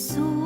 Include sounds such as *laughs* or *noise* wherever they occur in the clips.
So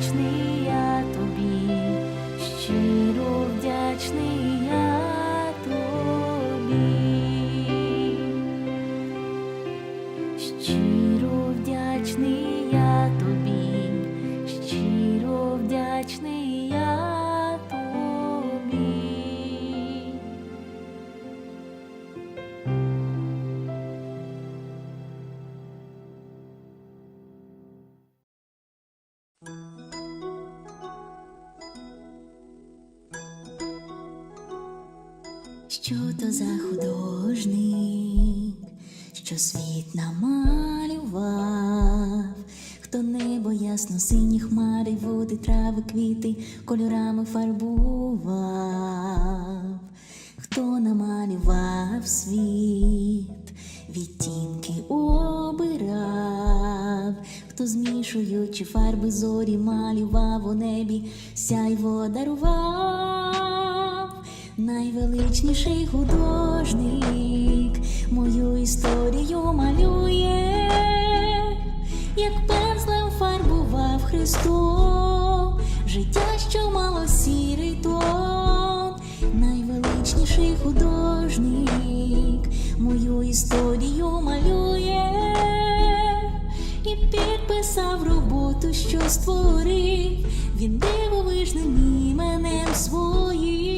touch me. сині хмари, води, трави, квіти кольорами фарбував, хто намалював світ, відтінки обирав, хто змішуючи фарби зорі, малював у небі, сяйво дарував. Найвеличніший художник, мою історію малює, як пензлем зафарбував Христом. Життя, що мало сірий тон, найвеличніший художник, мою історію малює. І підписав роботу, що створив, він дивовижним іменем своїм.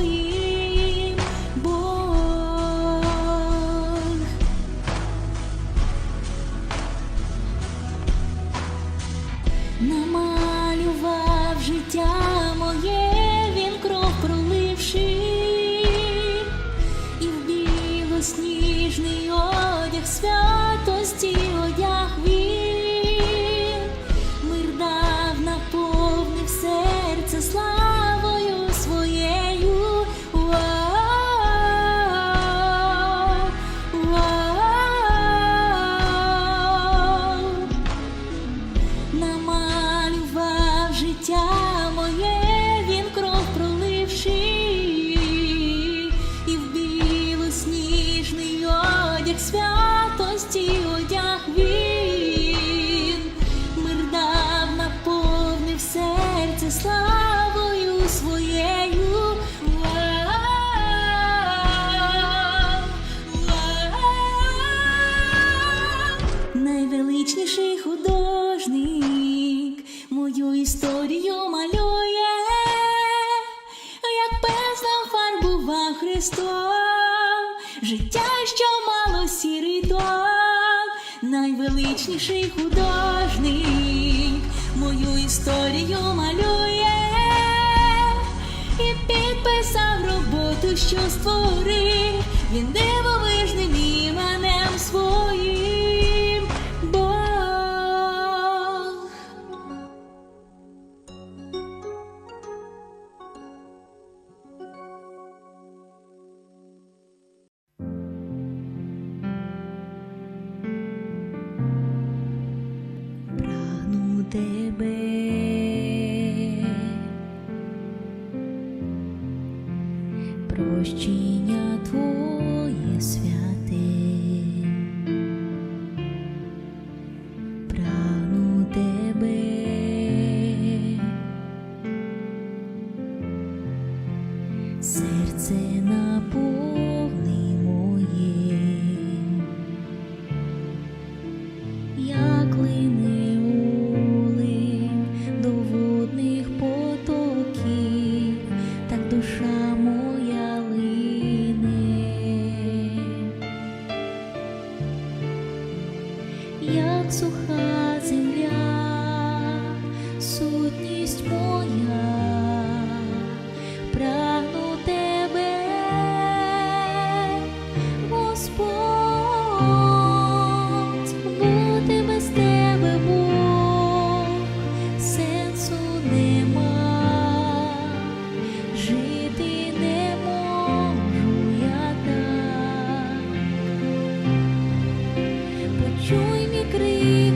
історію малює і підписав роботу, що створив. Він дивовижним серце наповни Почуй мій крик,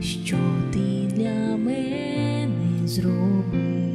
що ти для мене зробив.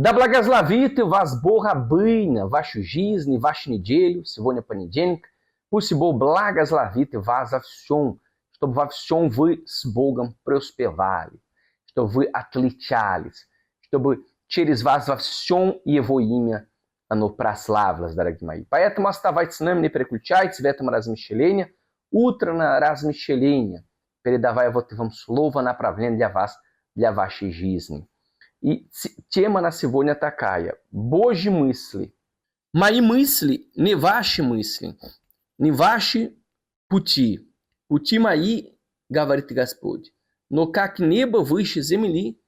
Да благословит вас Бога быня, вашу жизнь, вашу неделю, сегодня понедельник. Пусть Бог благословит вас во всем, чтобы во всем вы с Богом преуспевали, чтобы вы отличались, чтобы через вас во всем Его имя оно прославилось, дорогие мои. Поэтому оставайтесь с нами, не переключайтесь в этом размышлении. Утреннее размышление, передавая вот вам слово направление для вас, для вашей жизни. И ц- тема на сегодня такая. Божьи мысли. Мои мысли не ваши мысли, не ваши пути. Пути мои, говорит Господь. Но как небо выше земли,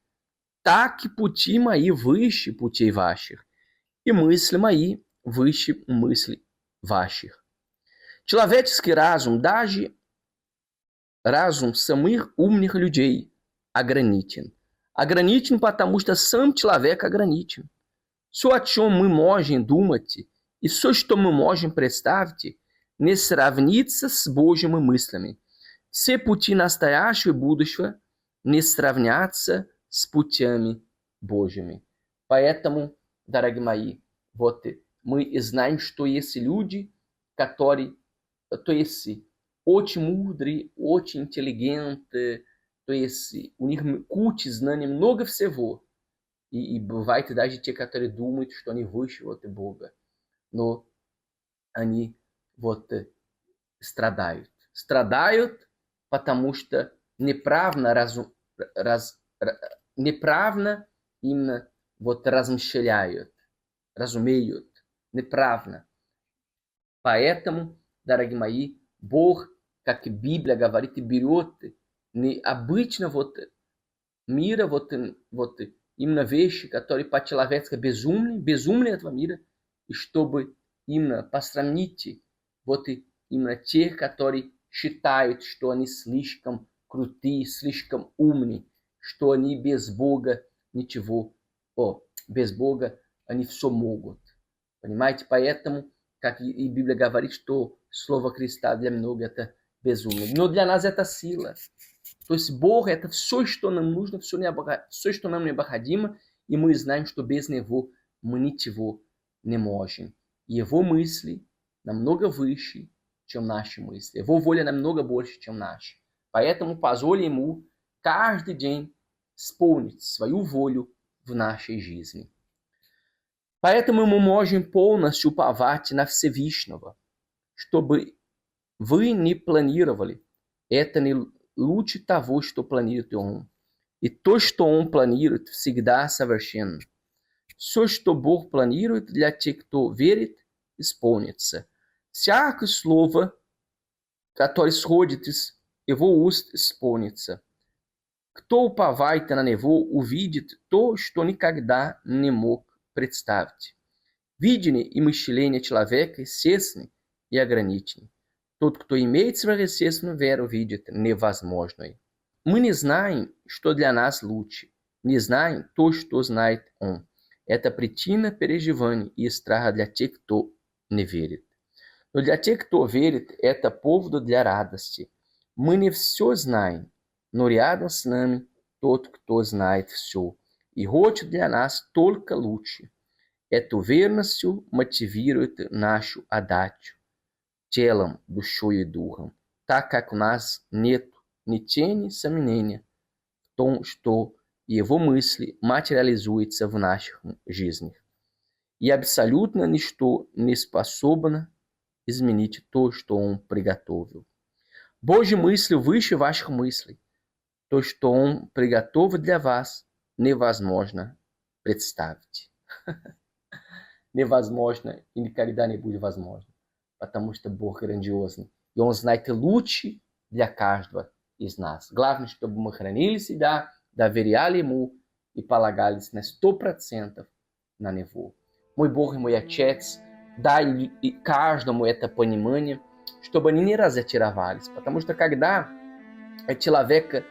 так и пути мои выше путей ваших. И мысли мои выше мыслей ваших. Человеческий разум, даже разум самых умных людей, ограничен. Ограничен, потому что сам человек ограничен. Все, о чем мы можем думать, и все, что мы можем представить, не сравнится с Божьими мыслями. Все пути настоящего и будущего не сравнятся с путями Божьими. Поэтому, дорогие мои, вот мы и знаем, что есть люди, которые, то есть очень мудрые, очень интеллигентные, то есть у них куча знаний, много всего. И, и бывает даже те, которые думают, что они выше вот Бога. Но они вот э, страдают. Страдают, потому что неправильно, разу, раз, ра- неправильно именно вот размышляют, разумеют, неправильно. Поэтому, дорогие мои, Бог, как Библия говорит, берет необычно вот мира, вот, вот именно вещи, которые по-человечески безумны, безумные этого мира, и чтобы именно посрамить вот именно тех, которые считают, что они слишком крутые, слишком умные, что они без Бога ничего, о, без Бога они все могут. Понимаете? Поэтому, как и Библия говорит, что Слово Христа для многих это безумие. Но для нас это сила. То есть Бог это все, что нам нужно, все, необха- все, что нам необходимо, и мы знаем, что без Него мы ничего не можем. Его мысли намного выше, чем наши мысли. Его воля намного больше, чем наши. Поэтому позволь Ему каждый день исполнить свою волю в нашей жизни. Поэтому мы можем полностью уповать на Всевышнего, чтобы Вы не планировали. Это не лучше того, что планирует он. И то, что он планирует, всегда совершенно. Все, что Бог планирует для тех, кто верит, исполнится. Всякое слово, которое сходит из его уст, исполнится. Кто уповает на него, увидит то, что никогда не мог представить. Видение и мышление человека естественны и ограничены. Тот, кто имеет сверхъестественную веру, видит невозможное. Мы не знаем, что для нас лучше, не знаем то, что знает Он. Это причина переживаний и страха для тех, кто не верит. Но для тех, кто верит, это повод для радости. Мы не все знаем, но рядом с нами тот, кто знает все, и хочет для нас только лучше. Эту верностью мотивирует нашу отдачу телом, душой и духом, так как у нас нет ни тени сомнения в том, что его мысли материализуются в наших жизнях. И абсолютно ничто не способно изменить то, что он приготовил. Божьи мысли выше ваших мыслей. То, что он приготовил для вас, невозможно представить. *laughs* Невозможно и никогда не будет возможно. Потому что Бог грандиозный. И Он знает лучше для каждого из нас. Главное, чтобы мы хранили себя, доверяли Ему и полагались на сто процентов на Него. Мой Бог и мой Отец, дай и каждому это понимание, чтобы они не разочаровались. Потому что когда человек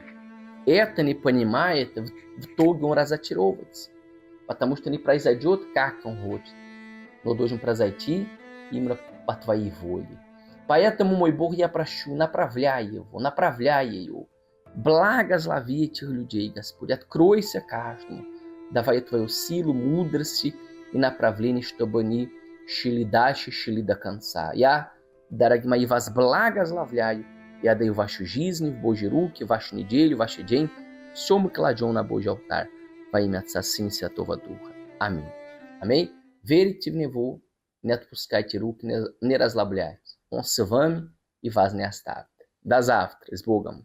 это не понимает, в в итоге он разочаровывается. Потому что не произойдет, как он хочет. Но должен произойти именно по твоей воле. Поэтому, мой Бог, я прошу, направляй его, направляй ее. Благослови этих людей, Господь. Откройся каждому. Давай твою силу, мудрости и направление, чтобы они шли дальше, шли до конца. Я, дорогие мои, вас благословляю. Я даю вашу жизнь в Божьи руки, вашу неделю, ваш день. Все мы кладем на Божий алтарь во имя Отца, Сына и Святого Духа. Аминь. Амém? Верите в Него, Netuskay Tiruk, Neras Labliais, Onsevame e Vasnestad. Das Aftras, Bogam.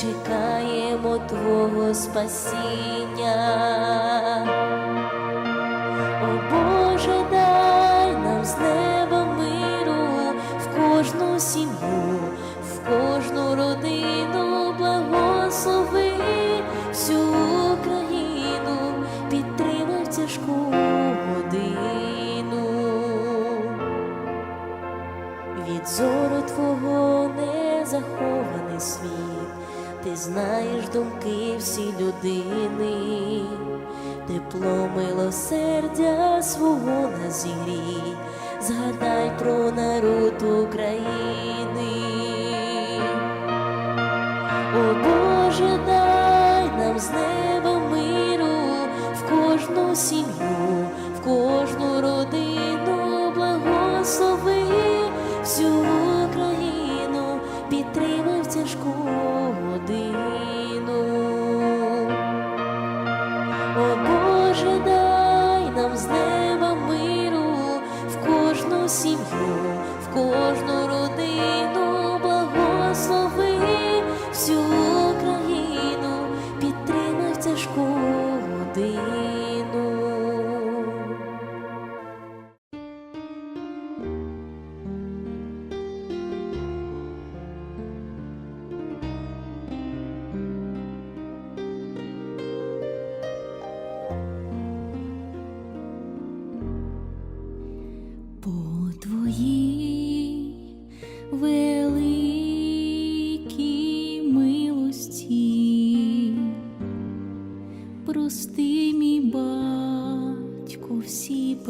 Чекаємо Твого спасіння. conosco. всі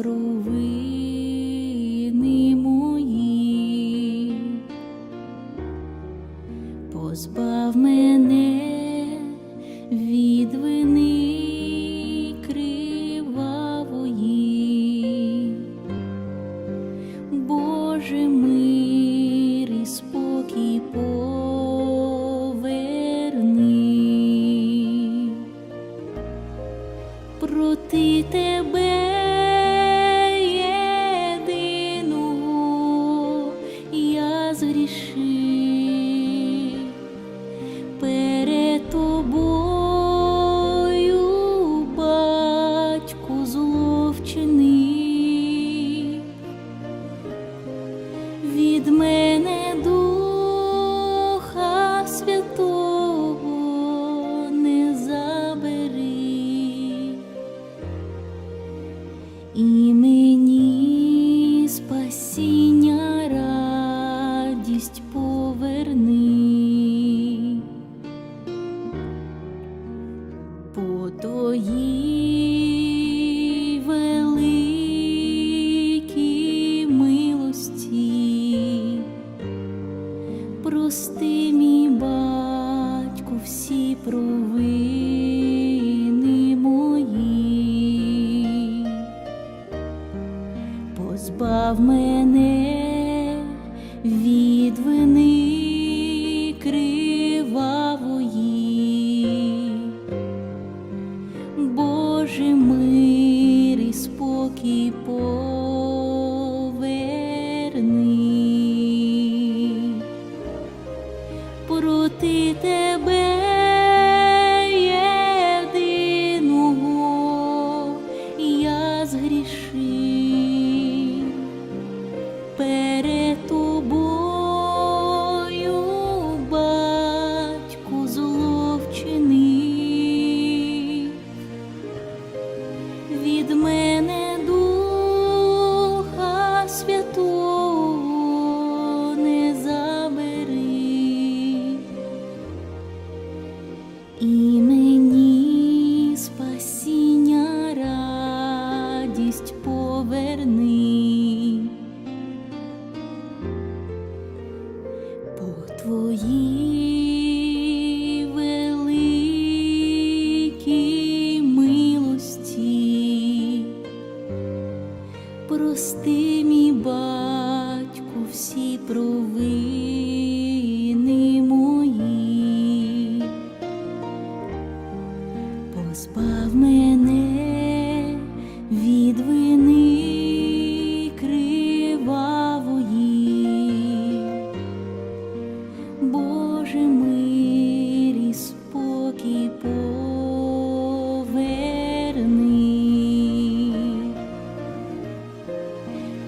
Від мене від вини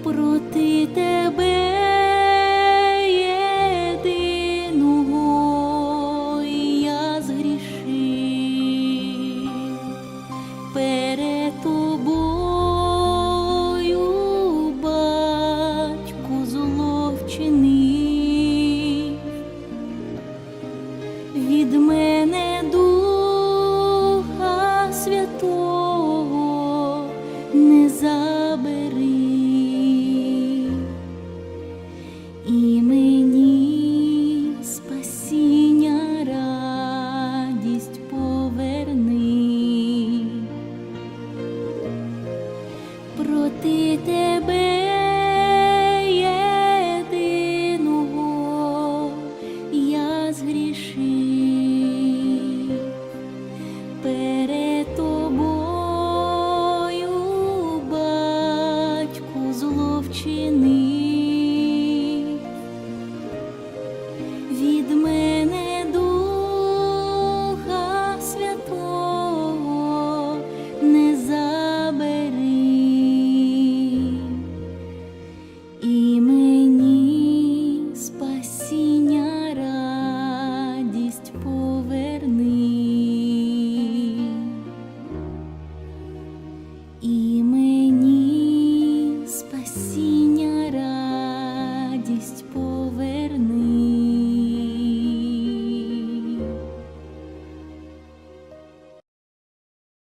проти тебе.